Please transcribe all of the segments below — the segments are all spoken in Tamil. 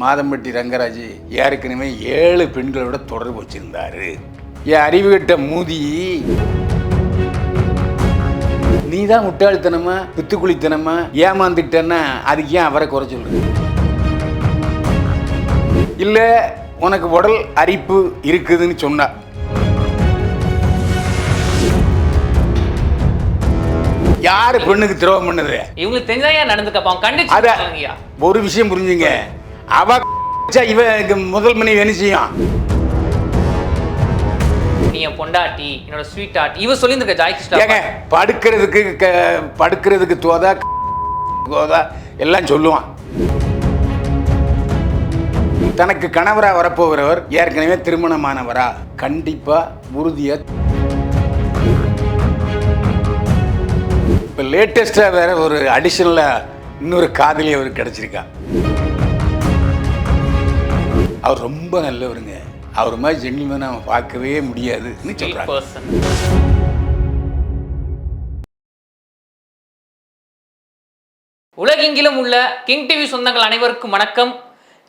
மாதம்பட்டி ரங்கராஜ் ஏற்கனவே ஏழு பெண்களோட தொடர்பு வச்சிருந்தாரு. என் அறிவுகட்ட மூதி. நீ தான் முட்டாள்தனமா பித்துக்குளித்தனமா ஏமாந்துட்டேன்னா அதுக்கு ஏன் அவரை குறை சொல்ற இல்ல உனக்கு உடல் அரிப்பு இருக்குதுன்னு சொன்னா. யாரு பெண்ணுக்கு துரோகம் பண்ணது? இவங்களுக்கு தெரிஞ்சதான் நடந்துக்கப்பா? அவன் கண்டிச்சு. ஒரு விஷயம் புரிஞ்சுங்க. அவ இவன் முதல் மணி என்ன செய்யும் நீ என் பொண்டாட்டி என்னோட ஸ்வீட் ஆட்டி இவ சொல்லியிருந்திருக்க ஜாய் கிருஷ்ணா படுக்கிறதுக்கு படுக்கிறதுக்கு தோதா தோதா எல்லாம் சொல்லுவான். தனக்கு கணவரா வரப்போகிறவர் ஏற்கனவே திருமணமானவரா. கண்டிப்பா உறுதியா இப்போ லேட்டஸ்டாக வேற ஒரு அடிஷனலாக இன்னொரு காதலி அவருக்கு கிடைச்சிருக்கா. அவர் ரொம்ப நல்லவருங்க. அவர் மாதிரி ஜென்டில்மேன் அவன் பார்க்கவே முடியாதுன்னு சொல்கிறாங்க உலகெங்கிலும் உள்ள கிங் டிவி சொந்தங்கள் அனைவருக்கும் வணக்கம்.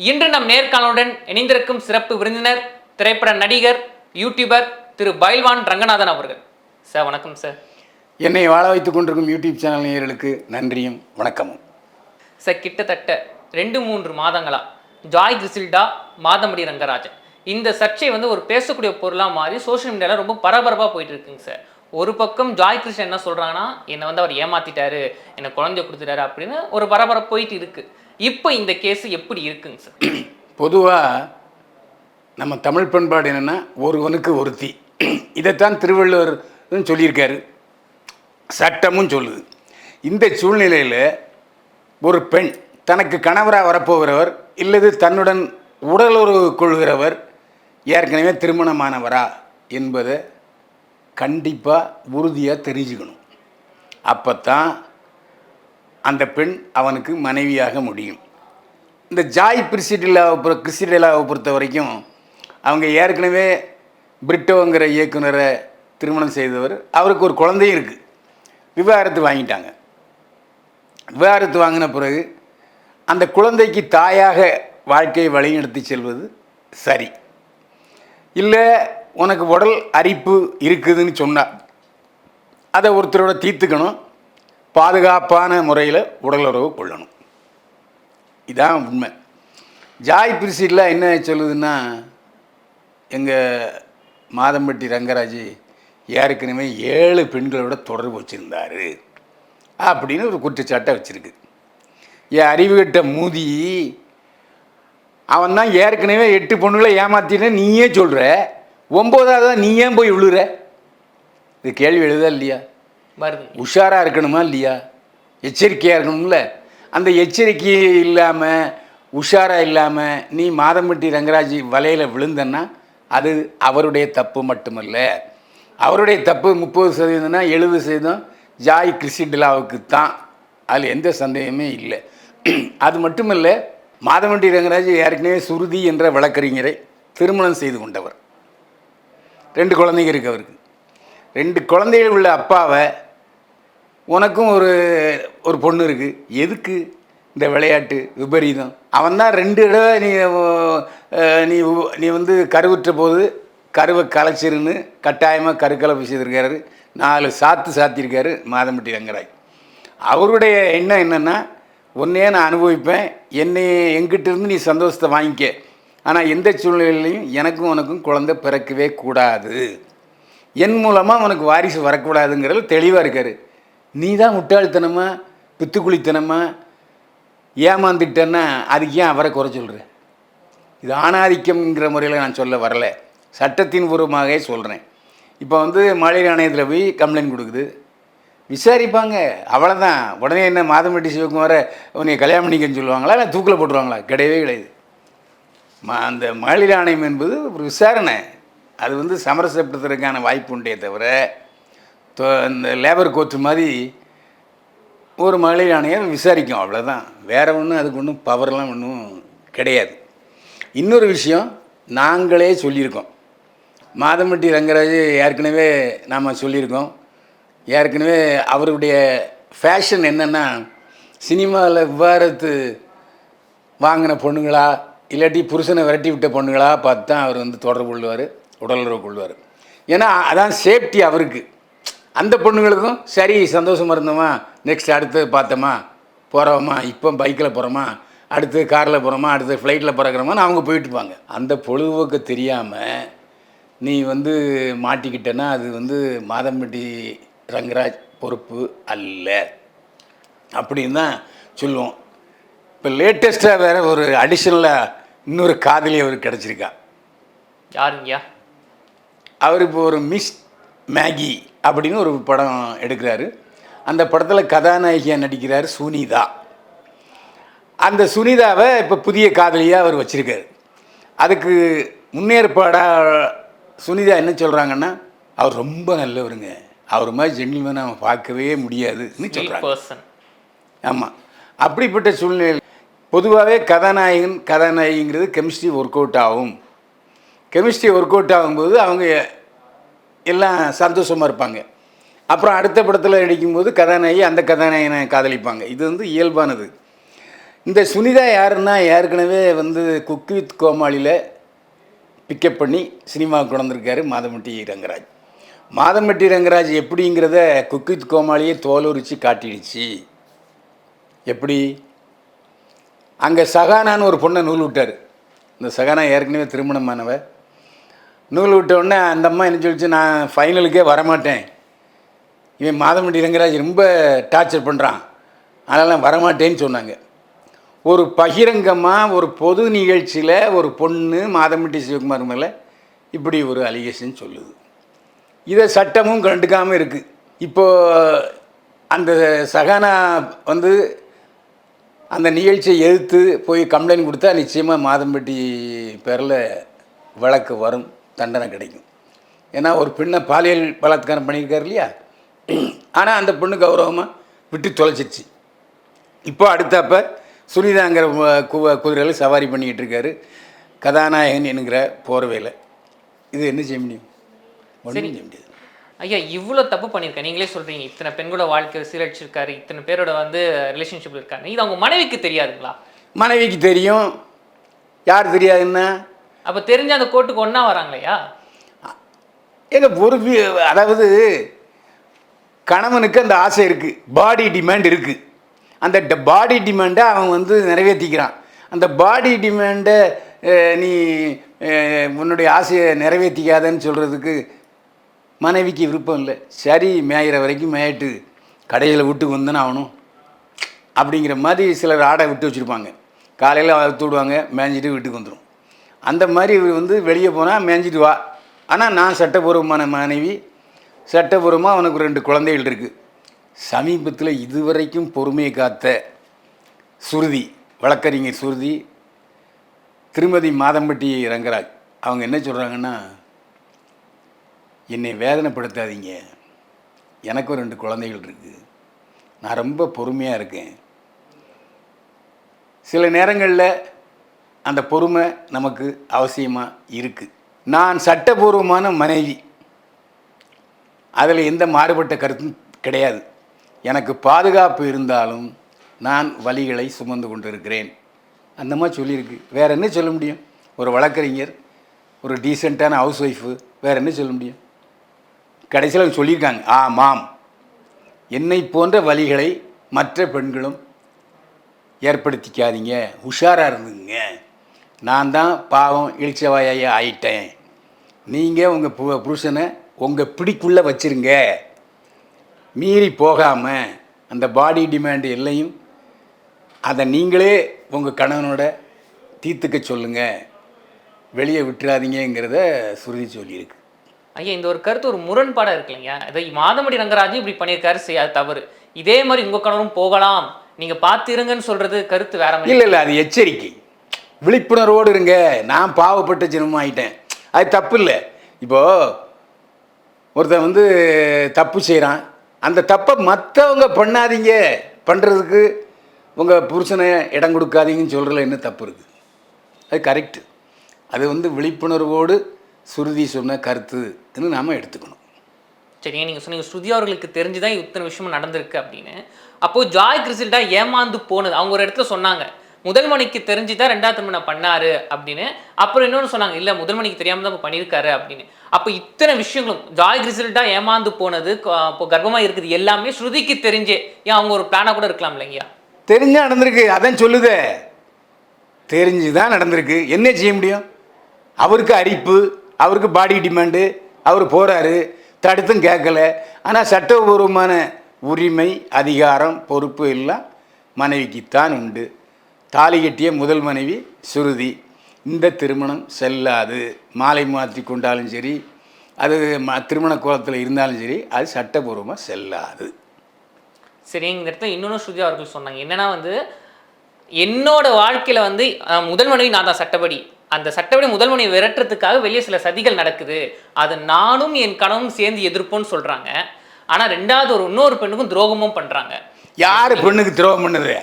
இன்று நம் நேர்காணலுடன் இணைந்திருக்கும் சிறப்பு விருந்தினர் திரைப்பட நடிகர் யூடியூபர் திரு பைல்வான் ரங்கநாதன் அவர்கள். சார் வணக்கம் சார். என்னை வாழ வைத்துக் கொண்டிருக்கும் யூடியூப் சேனல் நேயர்களுக்கு நன்றியும் வணக்கமும். சார் கிட்டத்தட்ட ரெண்டு மூன்று மாதங்களா ஜாய் கிரிசில்டா மாதமடி ரங்கராஜன். இந்த சர்ச்சை வந்து ஒரு பேசக்கூடிய பொருளாக மாறி சோஷியல் மீடியாவில் ரொம்ப பரபரப்பாக போயிட்டு இருக்குங்க சார். ஒரு பக்கம் ஜாய் கிருஷ்ணன் என்ன சொல்கிறாங்கன்னா என்னை வந்து அவர் ஏமாத்திட்டாரு என்னை குழந்தை கொடுத்துட்டாரு அப்படின்னு ஒரு பரபரப்பு போயிட்டு இருக்குது இப்போ இந்த கேஸ் எப்படி இருக்குங்க சார்? பொதுவாக நம்ம தமிழ் பண்பாடு என்னென்னா ஒருவனுக்கு ஒருத்தி. இதைத்தான் திருவள்ளுவர் சொல்லியிருக்காரு. சட்டமும் சொல்லுது. இந்த சூழ்நிலையில் ஒரு பெண் தனக்கு கணவராக வரப்போகிறவர் இல்லது தன்னுடன் உடலுறவு கொள்கிறவர் ஏற்கனவே திருமணமானவரா என்பதை கண்டிப்பாக உறுதியாக தெரிஞ்சுக்கணும். அப்போ தான் அந்த பெண் அவனுக்கு மனைவியாக முடியும். இந்த ஜாய் பிரிசிடிலாவை பொறு கிறிஸ்டிலாவை பொறுத்த வரைக்கும் அவங்க ஏற்கனவே பிரிட்டோங்கிற இயக்குனரை திருமணம் செய்தவர் அவருக்கு ஒரு குழந்தையும் இருக்குது விவாகரத்து வாங்கிட்டாங்க. விவாகரத்து வாங்கின பிறகு அந்த குழந்தைக்கு தாயாக வாழ்க்கையை வழிநடத்தி செல்வது சரி. இல்லை உனக்கு உடல் அரிப்பு இருக்குதுன்னு சொன்னால் அதை ஒருத்தரோட தீர்த்துக்கணும் பாதுகாப்பான முறையில் உடலுறவு கொள்ளணும். இதான் உண்மை. ஜாய் பிரிசிடில் என்ன சொல்லுதுன்னா எங்கள் மாதம்பட்டி ரங்கராஜ் ஏற்கனவே ஏழு பெண்களோட தொடர்பு வச்சுருந்தார் அப்படின்னு ஒரு குற்றச்சாட்டை வச்சுருக்கு. என் அறிவுகட்ட மூதி. அவன் தான் ஏற்கனவே எட்டு பொண்ணுகளை ஏமாத்தின்னு நீயே சொல்கிற ஒம்போதாவது நீ ஏன் போய் விழுற? இது கேள்வி எழுதா இல்லையா? உஷாராக இருக்கணுமா இல்லையா? எச்சரிக்கையாக இருக்கணும்ல. அந்த எச்சரிக்கை இல்லாமல் உஷாராக இல்லாமல் நீ மாதம்பட்டி ரங்கராஜ் வலையில் விழுந்தன்னா அது அவருடைய தப்பு மட்டுமல்ல. அவருடைய தப்பு முப்பது சதவீதம்னா எழுபது சதவீதம் ஜாய் கிறிஸ்டிலாவுக்கு தான் அதில் எந்த சந்தேகமே இல்லை. அது மட்டுமல்ல மாதம்பட்டி ரங்கராஜ் ஏற்கனவே சுருதி என்ற வழக்கறிஞரை திருமணம் செய்து கொண்டவர். ரெண்டு குழந்தைங்க இருக்கு அவருக்கு. ரெண்டு குழந்தைகள் உள்ள அப்பாவை உனக்கும் ஒரு ஒரு பொண்ணு இருக்குது எதுக்கு இந்த விளையாட்டு விபரீதம்? அவன் தான் ரெண்டு தடவை நீ நீ நீ வந்து கருவுற்ற போது கருவை கலைச்சிருன்னு கட்டாயமாக கருக்கலப்பு செய்திருக்காரு. நாலு சாத்து சாத்தியிருக்காரு மாதம்பட்டி ரங்கராய் அவருடைய எண்ணம் என்னென்னா உன்னையே நான் அனுபவிப்பேன் என்னை எங்கிட்ட இருந்து நீ சந்தோஷத்தை வாங்கிக்க. ஆனால் எந்த சூழ்நிலையிலையும் எனக்கும் உனக்கும் குழந்தை பிறக்கவே கூடாது. என் மூலமாக உனக்கு வாரிசு வரக்கூடாதுங்கிறது தெளிவாக இருக்கார். நீ தான் முட்டாள்தனமா பித்துக்குளித்தனமா ஏமாந்துட்டேன்னா அதுக்கு ஏன் அவரை குறை சொல்கிற இது ஆணாதிக்கம்ங்கிற முறையில் நான் சொல்ல வரலை. சட்டத்தின் பூர்வமாகவே சொல்கிறேன் இப்போ வந்து மகளிர் ஆணையத்தில் போய் கம்ப்ளைண்ட் கொடுக்குது. விசாரிப்பாங்க. அவ்வளோதான் உடனே என்ன மாதம்பட்டி சிவகுமாரை உன்னை கல்யாணம் பண்ணிக்கன்னு சொல்லுவாங்களா? இல்லை தூக்கில் போட்டுருவாங்களா? கிடையவே கிடையாது. ம அந்த மகளிர் ஆணையம் என்பது ஒரு விசாரணை. அது வந்து சமரசப்படுத்துறதுக்கான வாய்ப்பு உண்டே தவிர இந்த லேபர் கோர்ட்டு மாதிரி ஒரு மகளிர் ஆணையம் விசாரிக்கும். அவ்வளோதான் வேறு ஒன்றும் அதுக்கு ஒன்றும் பவர்லாம் ஒன்றும் கிடையாது. இன்னொரு விஷயம் நாங்களே சொல்லியிருக்கோம். மாதம்பட்டி ரங்கராஜ் ஏற்கனவே நாம் சொல்லியிருக்கோம். ஏற்கனவே அவருடைய ஃபேஷன் என்னென்னா சினிமாவில் விவாரத்து வாங்கின பொண்ணுங்களா இல்லாட்டி புருஷனை விரட்டி விட்ட பொண்ணுங்களா பார்த்து தான் அவர் வந்து தொடர்பு கொள்வார் உடலுறவு கொள்வார். ஏன்னா அதான் சேஃப்டி அவருக்கு. அந்த பொண்ணுங்களுக்கும் சரி சந்தோஷமாக இருந்தோமா நெக்ஸ்ட் அடுத்து பார்த்தோமா போகிறோமா இப்போ பைக்கில் போகிறோமா அடுத்து காரில் போகிறோமா அடுத்து ஃப்ளைட்டில் பறக்கிறோமான்னு அவங்க போயிட்டுப்பாங்க அந்த பொழுதுபோக்கு தெரியாமல் நீ வந்து மாட்டிக்கிட்டேன்னா அது வந்து மாதம்பட்டி ரங்கராஜ் பொறுப்பு அல்ல. அப்படின்னு தான் சொல்லுவோம். இப்போ லேட்டஸ்ட்டாக வேறு ஒரு அடிஷ்னலாக இன்னொரு காதலி அவருக்கு கிடச்சிருக்கா. யாருங்கய்யா அவர் இப்போ ஒரு மிஸ் மேகி அப்படின்னு ஒரு படம் எடுக்கிறாரு. அந்த படத்தில் கதாநாயகியாக நடிக்கிறார் சுனிதா. அந்த சுனிதாவை இப்போ புதிய காதலியாக அவர் வச்சுருக்காரு. அதுக்கு முன்னேற்பாடாக சுனிதா என்ன சொல்கிறாங்கன்னா அவர் ரொம்ப நல்லவருங்க. அவர் மாதிரி ஜென்டில்மேன் அவன் பார்க்கவே முடியாதுன்னு சொல்கிறாங்க ஆமாம் அப்படிப்பட்ட சூழ்நிலை பொதுவாகவே கதாநாயகன் கதாநாயகிங்கிறது கெமிஸ்ட்ரி ஒர்க் அவுட் ஆகும். கெமிஸ்ட்ரி ஒர்க் அவுட் ஆகும்போது அவங்க எல்லாம் சந்தோஷமாக இருப்பாங்க. அப்புறம் அடுத்த படத்தில் நடிக்கும்போது கதாநாயகி அந்த கதாநாயகனை காதலிப்பாங்க. இது வந்து இயல்பானது. இந்த சுனிதா யாருன்னா ஏற்கனவே வந்து குக் வித் கோமாளியில் பிக்கப் பண்ணி சினிமாவுக்கு கொண்டு வந்திருக்காரு மாதம்பட்டி ரங்கராஜ். மாதம்பட்டி ரங்கராஜ் எப்படிங்கிறத குக்கித் கோமாளியே தோலுரிச்சு காட்டிடுச்சு. எப்படி? அங்கே சகானான்னு ஒரு பொண்ணை நூல் விட்டார். இந்த சகானா ஏற்கனவே திருமணமானவ. நூல் விட்ட உடனே அந்த அம்மா என்ன சொல்லிச்சு நான் ஃபைனலுக்கே வரமாட்டேன். இவன் மாதம்பட்டி ரங்கராஜ் ரொம்ப டார்ச்சர் பண்ணுறான் அதெல்லாம் வரமாட்டேன்னு சொன்னாங்க. ஒரு பகிரங்கமாக ஒரு பொது நிகழ்ச்சியில் ஒரு பொண்ணு மாதம்பட்டி சிவகுமார் மேலே இப்படி ஒரு அலிகேஷன் சொல்லுது. இதை சட்டமும் கண்டுக்காமல் இருக்குது இப்போது அந்த சகானா வந்து அந்த நிகழ்ச்சியை எதிர்த்து போய் கம்ப்ளைண்ட் கொடுத்தா நிச்சயமாக மாதம்பட்டி பேரில் வழக்கு வரும் தண்டனை கிடைக்கும். ஏன்னா ஒரு பெண்ணை பாலியல் பலாத்காரம் பண்ணியிருக்காரு இல்லையா? ஆனால் அந்த பெண்ணு கௌரவமாக விட்டு தொலைச்சிருச்சு. இப்போ அடுத்தப்ப சுனிதாங்கிற கு- குதிரையில் சவாரி பண்ணிக்கிட்டு இருக்காரு. கதாநாயகன் என்கிற போர்வையில். இது என்ன செய்ய முடியும்? ஒன்றும் முடியாது. ஐயா இவ்வளோ தப்பு பண்ணியிருக்கேன். நீங்களே சொல்றீங்க இத்தனை பெண்களோட வாழ்க்கை சீரழிச்சிருக்காரு இத்தனை பேரோட வந்து ரிலேஷன்ஷிப் இருக்காரு இது அவங்க மனைவிக்கு தெரியாதுங்களா? மனைவிக்கு தெரியும். யார் தெரியாதுன்னா அப்போ தெரிஞ்ச அந்த கோர்ட்டுக்கு ஒன்றா வராங்களையா ஏங்க பொறுப்பு அதாவது கணவனுக்கு அந்த ஆசை இருக்குது பாடி டிமாண்ட் இருக்குது அந்த பாடி டிமாண்டை அவன் வந்து நிறைவேற்றிக்கிறான் அந்த பாடி டிமாண்டை நீ உன்னுடைய ஆசையை நிறைவேற்றிக்காதன்னு சொல்கிறதுக்கு மனைவிக்கு விருப்பம் இல்லை. சரி மேயிற வரைக்கும் மேயிட்டு கடையில் விட்டுக்கு வந்தேன்னு ஆகணும். அப்படிங்கிற மாதிரி சிலர் ஆடை விட்டு வச்சுருப்பாங்க. காலையில் அவுத்து விடுவாங்க மேய்ஞ்சிட்டு வீட்டுக்கு வந்துடும் அந்த மாதிரி இவர் வந்து வெளியே போனால் மேய்ஞ்சிட்டு வா. ஆனால் நான் சட்டபூர்வமான மனைவி. சட்டபூர்வமாக அவனுக்கு ரெண்டு குழந்தைகள் இருக்குது சமீபத்தில் இதுவரைக்கும் பொறுமையை காத்த சுருதி வழக்கறிஞர் சுருதி திருமதி மாதம்பட்டி ரங்கராஜ். அவங்க என்ன சொல்கிறாங்கன்னா என்னை வேதனைப்படுத்தாதீங்க. எனக்கும் ரெண்டு குழந்தைகள் இருக்குது நான் ரொம்ப பொறுமையாக இருக்கேன். சில நேரங்களில் அந்த பொறுமை நமக்கு அவசியமாக இருக்குது நான் சட்டபூர்வமான மனைவி. அதில் எந்த மாறுபட்ட கருத்தும் கிடையாது. எனக்கு பாதுகாப்பு இருந்தாலும் நான் வழிகளை சுமந்து கொண்டிருக்கிறேன். அந்த மாதிரி சொல்லியிருக்கு. வேறு என்ன சொல்ல முடியும்? ஒரு வழக்கறிஞர் ஒரு டீசெண்டான ஹவுஸ் ஒய்ஃபு வேறு என்ன சொல்ல முடியும்? கடைசியில் சொல்லியிருக்காங்க ஆமாம் என்னை போன்ற வழிகளை மற்ற பெண்களும் ஏற்படுத்திக்காதீங்க உஷாராக இருந்துங்க நான் தான் பாவம் இழிச்சவாயாக ஆயிட்டேன். நீங்கள் உங்கள் பு புருஷனை உங்கள் பிடிக்குள்ளே வச்சிருங்க. மீறி போகாமல் அந்த பாடி டிமாண்டு எல்லையும் அதை நீங்களே உங்கள் கணவனோட தீர்த்துக்க சொல்லுங்கள் வெளியே விட்டுறாதீங்கிறத சுருதி சொல்லியிருக்கு. ஐயா இந்த ஒரு கருத்து ஒரு முரண்பாடாக இருக்கு இல்லைங்க இதை மாதமடி ரங்கராஜும் இப்படி பண்ணியிருக்காரு செய்யாது தவறு. இதே மாதிரி உங்கள் கணவரும் போகலாம். நீங்கள் பார்த்துருங்கன்னு சொல்கிறது கருத்து வேற மாதிரி. இல்லை இல்லை அது எச்சரிக்கை. விழிப்புணர்வோடு இருங்க. நான் பாவப்பட்ட ஜென்மம் ஆயிட்டேன். அது தப்பு இல்லை. இப்போது ஒருத்தன் வந்து தப்பு செய்கிறான் அந்த தப்பை மற்றவங்க பண்ணாதீங்க. பண்ணுறதுக்கு உங்கள் புருஷனை இடம் கொடுக்காதீங்கன்னு சொல்கிறதுல என்ன தப்பு இருக்குது அது கரெக்டு அது வந்து விழிப்புணர்வோடு சுருதி சொன்ன கருத்துன்னு நாம் எடுத்துக்கணும். சரிங்க நீங்கள் சொன்னீங்க ஸ்ருதி அவர்களுக்கு தெரிஞ்சு தான் இத்தனை விஷயமும் நடந்திருக்கு அப்படின்னு. அப்போது ஜாய் கிறிசில்டா ஏமாந்து போனது. அவங்க ஒரு இடத்துல சொன்னாங்க முதல் மணிக்கு தெரிஞ்சு தான் ரெண்டாவது திருமணம் பண்ணாரு அப்படின்னு. அப்புறம் இன்னொன்னு சொன்னாங்க இல்ல முதல் மணிக்கு தெரியாம தான் பண்ணியிருக்காரு அப்படின்னு. அப்ப இத்தனை விஷயங்களும் ஜாய் கிரிசல்டா ஏமாந்து போனது இப்போ கர்ப்பமா இருக்குது எல்லாமே ஸ்ருதிக்கு தெரிஞ்சே. ஏன் அவங்க ஒரு பிளானா கூட இருக்கலாம் இல்லைங்கய்யா தெரிஞ்சா நடந்திருக்கு அதான் சொல்லுதே. தெரிஞ்சு தான் நடந்திருக்கு. என்ன செய்ய முடியும்? அவருக்கு அரிப்பு அவருக்கு பாடி டிமாண்டு அவர் போகிறாரு தடுத்தும் கேட்கல. ஆனால் சட்டபூர்வமான உரிமை அதிகாரம் பொறுப்பு எல்லாம் மனைவிக்குத்தான் உண்டு. தாலி கட்டிய முதல் மனைவி சுருதி. இந்த திருமணம் செல்லாது. மாலை மாற்றி கொண்டாலும் சரி அது திருமண கோலத்தில் இருந்தாலும் சரி அது சட்டபூர்வமாக செல்லாது. சரி இந்த இடத்துல இன்னொன்று ஸ்ருதி அவர்கள் சொன்னாங்க. என்னன்னா வந்து என்னோட வாழ்க்கையில் வந்து முதல் மனைவி நான் தான் சட்டப்படி. அந்த சட்டப்படி முதல் மனைவி விரட்டுறதுக்காக வெளியே சில சதிகள் நடக்குது. அது நானும் என் கணவனும் சேர்ந்து எதிர்ப்போம்னு சொல்றாங்க. ஆனா ரெண்டாவது ஒரு இன்னொரு பெண்ணுக்கும் துரோகமும் பண்றாங்க. யார் பெண்ணுக்கு துரோகம் பண்ணுது?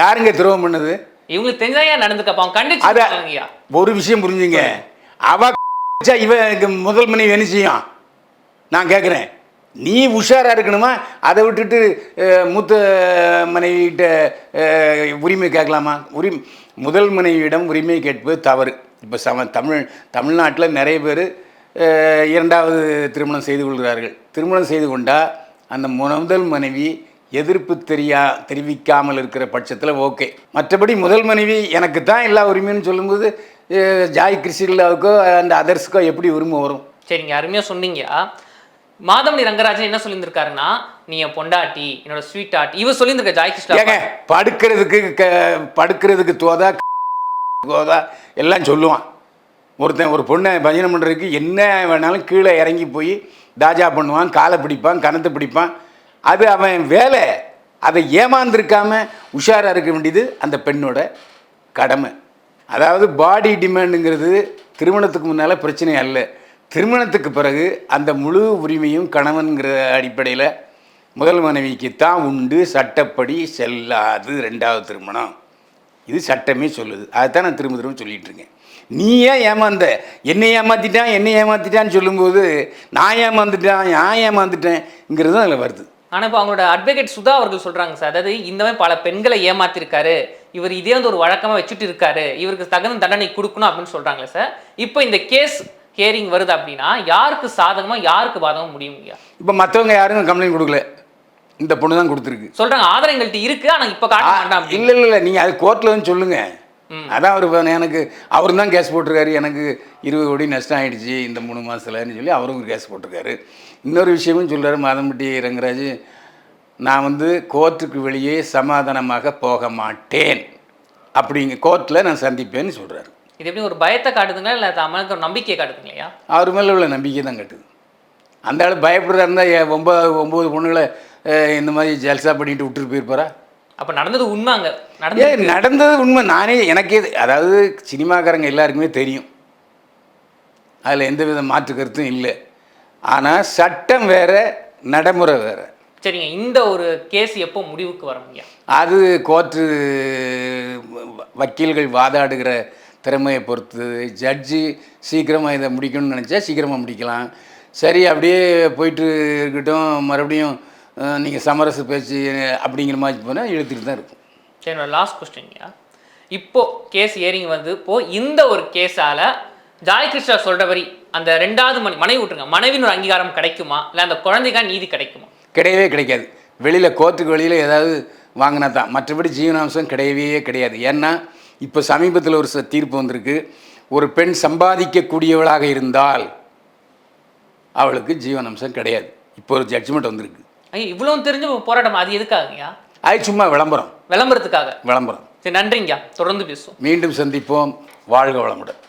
யாருங்க துரோகம் பண்ணுது? இவங்களுக்கு தெரிஞ்சா ஏன் நடந்துக்கப்பா அவங்க கண்டிச்சு. ஒரு விஷயம் புரிஞ்சுங்க. அவ இவ முதல் மனைவி என்ன செய்யும்? நான் கேட்குறேன் நீ உஷாரா இருக்கணுமா? அதை விட்டுட்டு மூத்த மனைவிகிட்ட உரிமை கேட்கலாமா? உரிமை முதல் மனைவியிடம் உரிமை கேட்பது தவறு. இப்போ சம தமிழ் தமிழ்நாட்டில் நிறைய பேர் இரண்டாவது திருமணம் செய்து கொள்கிறார்கள். திருமணம் செய்து கொண்டால் அந்த முதல் மனைவி எதிர்ப்பு தெரியா தெரிவிக்காமல் இருக்கிற பட்சத்தில் ஓகே. மற்றபடி முதல் மனைவி எனக்கு தான் எல்லா உரிமைன்னு சொல்லும்போது ஜாய் கிறிஸ்டிலாவுக்கோ அந்த அதர்ஸுக்கோ எப்படி உரிமை வரும்? சரிங்க அருமையாக சொன்னீங்க. மாதமணி ரங்கராஜன் என்ன சொல்லியிருந்திருக்காருன்னா நீ என் பொண்டாட்டி என்னோட ஸ்வீட் ஆட்டி இவர் சொல்லியிருந்திருக்க ஜாய் கிருஷ்ணா படுக்கிறதுக்கு படுக்கிறதுக்கு தோதா தோதா எல்லாம் சொல்லுவான். ஒருத்தன் ஒரு பொண்ணை பஜனை பண்ணுறதுக்கு என்ன வேணாலும் கீழே இறங்கி போய் தாஜா பண்ணுவான் காலை பிடிப்பான் கணத்தை பிடிப்பான். அது அவன் வேலை. அதை ஏமாந்துருக்காம உஷாராக இருக்க வேண்டியது அந்த பெண்ணோட கடமை. அதாவது பாடி டிமாண்டுங்கிறது திருமணத்துக்கு முன்னால் பிரச்சனை அல்ல. திருமணத்துக்கு பிறகு அந்த முழு உரிமையும் கணவன்கிற அடிப்படையில் முதல் மனைவிக்கு தான் உண்டு சட்டப்படி செல்லாது ரெண்டாவது திருமணம். இது சட்டமே சொல்லுது. அதைத்தான் நான் திரும்ப திரும்ப சொல்லிகிட்டு இருக்கேன். நீ ஏன் ஏமாந்த என்னை ஏமாத்திட்டான் என்னை ஏமாத்திட்டான்னு சொல்லும்போது நான் ஏமாந்துட்டேன் நான் ஏமாந்துட்டேன்ங்கிறது அதில் வருது. ஆனால் இப்போ அவங்களோட அட்வொகேட் சுதா அவர்கள் சொல்கிறாங்க சார். அதாவது இந்த மாதிரி பல பெண்களை ஏமாத்திருக்காரு. இவர் இதே வந்து ஒரு வழக்கமாக வச்சுட்டு இருக்காரு. இவருக்கு தகுந்த தண்டனை கொடுக்கணும் அப்படின்னு சொல்கிறாங்களே சார். இப்போ இந்த கேஸ் ஹியரிங் வருது அப்படின்னா யாருக்கு சாதகமா யாருக்கு பாதகமா முடியுங்கய்யா இப்போ மற்றவங்க யாரும் கம்ப்ளைண்ட் கொடுக்கல. இந்த பொண்ணு தான் கொடுத்துருக்கு. சொல்றாங்க ஆதாரம் எங்கள்கிட்ட இருக்கு ஆனா இப்ப காட்ட. இல்லை இல்லை இல்லை நீங்கள் அது கோர்ட்டில் வந்து சொல்லுங்கள் அதான் அவர் எனக்கு அவர் தான் கேஸ் போட்டிருக்காரு. எனக்கு இருபது கோடி நஷ்டம் ஆயிடுச்சு இந்த மூணு மாதத்துலன்னு சொல்லி அவரும் கேஸ் போட்டிருக்காரு. இன்னொரு விஷயமும் சொல்றாரு மாதம்பட்டி ரங்கராஜ் நான் வந்து கோர்ட்டுக்கு வெளியே சமாதானமாக போக மாட்டேன். அப்படிங்க கோர்ட்டில் நான் சந்திப்பேன்னு சொல்கிறாரு இது எப்படி ஒரு பயத்தை காட்டுதுங்களா இல்ல தமிழுக்கு ஒரு நம்பிக்கையை காட்டுதுங்களையா அவர் மேலே உள்ள நம்பிக்கை தான் கட்டுது. அந்த ஆள் பயப்படுறாருந்தா ஏ- ஒன்பது ஒம்பது பொண்ணுகளை இந்த மாதிரி ஜல்சா பண்ணிட்டு விட்டுட்டு போயிருப்பாரா? அப்ப நடந்தது உண்மை அங்க. நடந்தது நடந்தது உண்மை. நானே எனக்கே அதாவது சினிமாக்காரங்க எல்லாருக்குமே தெரியும். அதில் எந்த வித மாற்று கருத்தும் இல்லை. ஆனால் சட்டம் வேற நடைமுறை வேற. சரிங்க இந்த ஒரு கேஸ் எப்போ முடிவுக்கு வரும்யா அது கோர்ட்டு வக்கீல்கள் வாதாடுகிற திறமையை பொறுத்து ஜட்ஜி சீக்கிரமாக இதை முடிக்கணும்னு நினச்சா சீக்கிரமாக முடிக்கலாம். சரி அப்படியே போயிட்டு இருக்கட்டும். மறுபடியும் நீங்கள் சமரச பேச்சு அப்படிங்கிற மாதிரி போனால் இழுத்துட்டு தான் இருக்கும். சரி லாஸ்ட் கொஸ்டின்யா இப்போ கேஸ் ஏறிங் வந்து இப்போ இந்த ஒரு கேஸால ஜாய் கிருஷ்ணா சொல்றபடி அந்த ரெண்டாவது மணி மனைவி விட்டுருங்க. மனைவின் ஒரு அங்கீகாரம் கிடைக்குமா? இல்லை அந்த குழந்தைக்கான நீதி கிடைக்குமா? கிடையவே கிடைக்காது. வெளியில் கோர்ட்டுக்கு வெளியில் ஏதாவது வாங்கினா தான். மற்றபடி ஜீவனாம்சம் கிடையவே கிடையாது. ஏன்னா இப்போ சமீபத்தில் ஒரு தீர்ப்பு வந்திருக்கு. ஒரு பெண் சம்பாதிக்கக்கூடியவளாக இருந்தால் அவளுக்கு ஜீவனாம்சம் கிடையாது. இப்போ ஒரு ஜட்ஜ்மெண்ட் வந்திருக்கு. ஐயா இவ்வளவு தெரிஞ்ச போராட்டம் அது எதுக்காகயா அது சும்மா விளம்பரம். விளம்பரத்துக்காக. விளம்பரம். சரி நன்றிங்கய்யா. தொடர்ந்து பேசுவோம். மீண்டும் சந்திப்போம். வாழ்க வளமுடன்.